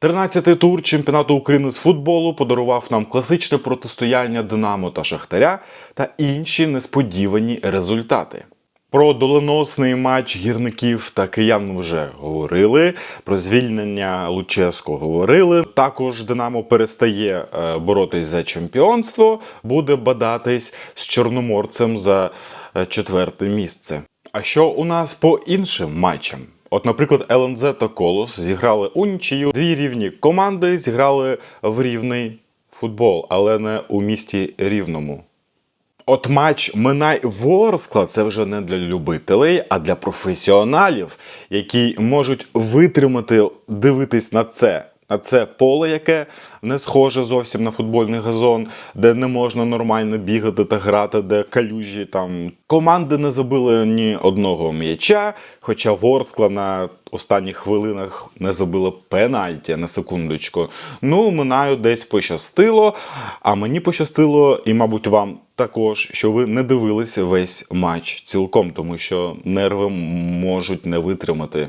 13-й тур чемпіонату України з футболу подарував нам класичне протистояння Динамо та Шахтаря та інші несподівані результати. Про доленосний матч гірників та киян вже говорили. Про звільнення Луческо говорили. Також Динамо перестає е, боротись за чемпіонство, буде бадатись з чорноморцем за е, четверте місце. А що у нас по іншим матчам? От, наприклад, ЛНЗ та Колос зіграли у нічию. Дві рівні команди зіграли в рівний футбол, але не у місті рівному. От матч Минай Ворскла це вже не для любителей, а для професіоналів, які можуть витримати дивитись на це. Це поле, яке не схоже зовсім на футбольний газон, де не можна нормально бігати та грати, де калюжі там команди не забили ні одного м'яча. Хоча Ворскла на останніх хвилинах не забила пенальті на секундочку. Ну, Минаю десь пощастило. А мені пощастило, і, мабуть, вам також, що ви не дивились весь матч цілком, тому що нерви можуть не витримати.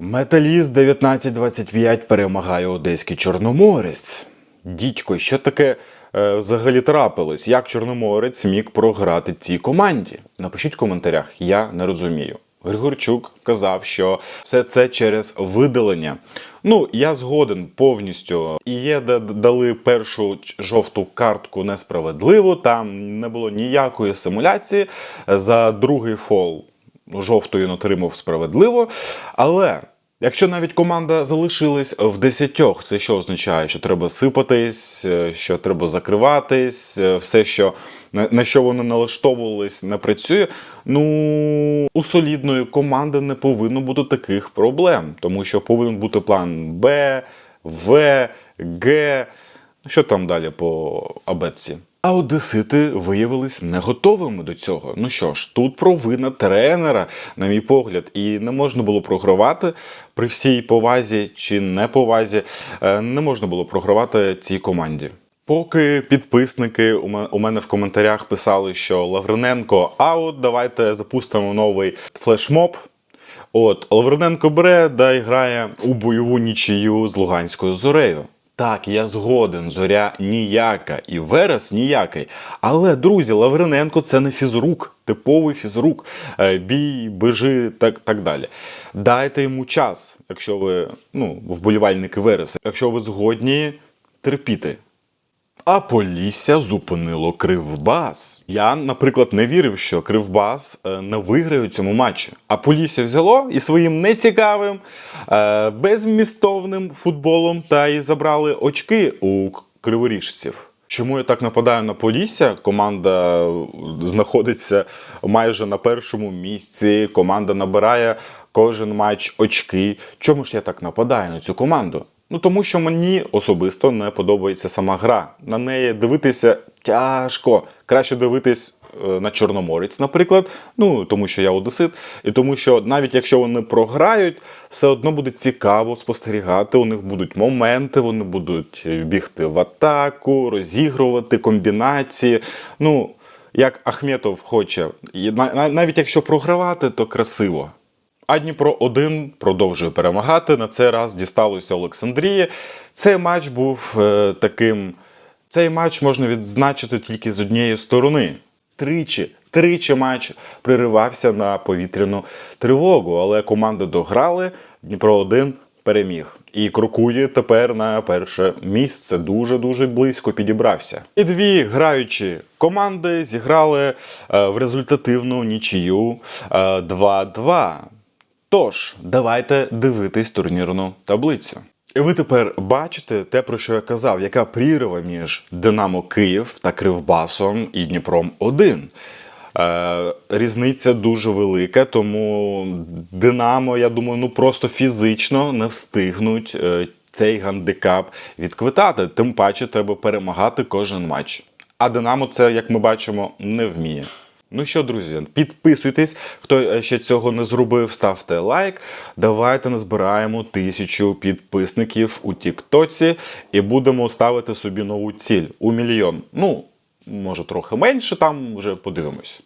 Металіст 19-25 перемагає одеський Чорноморець. Дідько, що таке е, взагалі трапилось? Як Чорноморець міг програти цій команді? Напишіть в коментарях, я не розумію. Григорчук казав, що все це через видалення. Ну, я згоден повністю. І є, де дали першу жовту картку несправедливо, там не було ніякої симуляції. За другий фол жовтою отримав справедливо. Але якщо навіть команда залишилась в десятьох, це що означає? Що треба сипатись, е, що треба закриватись, е, все, що на, що вони налаштовувались, не працює. Ну, у солідної команди не повинно бути таких проблем, тому що повинен бути план Б, В, Г. Що там далі по абетці? А одесити виявились не готовими до цього. Ну що ж, тут провина тренера, на мій погляд, і не можна було програвати при всій повазі чи неповазі, е, не можна було програвати цій команді. Поки підписники у мене в коментарях писали, що Лавриненко аут, давайте запустимо новий флешмоб. От Лавриненко бере да і грає у бойову нічию з Луганською зорею. Так, я згоден, зоря ніяка, і Верес ніякий. Але, друзі, Лавриненко це не фізрук, типовий фізрук. Е, Бій, бежи, так, так далі. Дайте йому час, якщо ви ну, вболівальники Вереса, якщо ви згодні терпіти. А Полісся зупинило Кривбас. Я, наприклад, не вірив, що Кривбас е, не виграє у цьому матчі. А Полісся взяло і своїм нецікавим, е, безмістовним футболом та й забрали очки у криворіжців. Чому я так нападаю на Полісся? Команда е, знаходиться майже на першому місці. Команда набирає кожен матч очки. Чому ж я так нападаю на цю команду? Ну тому що мені особисто не подобається сама гра. На неї дивитися тяжко. Краще дивитись е, на Чорноморець, наприклад. Ну тому що я одесит, і тому що навіть якщо вони програють, все одно буде цікаво спостерігати. У них будуть моменти, вони будуть бігти в атаку, розігрувати комбінації. Ну як Ахметов хоче, навіть якщо програвати, то красиво. А Дніпро 1 продовжує перемагати. На цей раз дісталося Олександрії. Цей матч був е, таким. Цей матч можна відзначити тільки з однієї сторони. Тричі, тричі матч приривався на повітряну тривогу, але команди дограли. Дніпро 1 переміг. І крокує тепер на перше місце. Дуже дуже близько підібрався. І дві граючі команди зіграли е, в результативну нічию е, 2-2. Тож, давайте дивитись турнірну таблицю. І ви тепер бачите те, про що я казав, яка прірва між Динамо Київ та Кривбасом і Дніпром 1. Е, різниця дуже велика, тому Динамо, я думаю, ну просто фізично не встигнуть е, цей гандикап відквитати. Тим паче треба перемагати кожен матч. А Динамо це, як ми бачимо, не вміє. Ну що, друзі, підписуйтесь. Хто е, ще цього не зробив, ставте лайк. Давайте назбираємо тисячу підписників у Тіктоці і будемо ставити собі нову ціль у мільйон. Ну, може, трохи менше, там вже подивимось.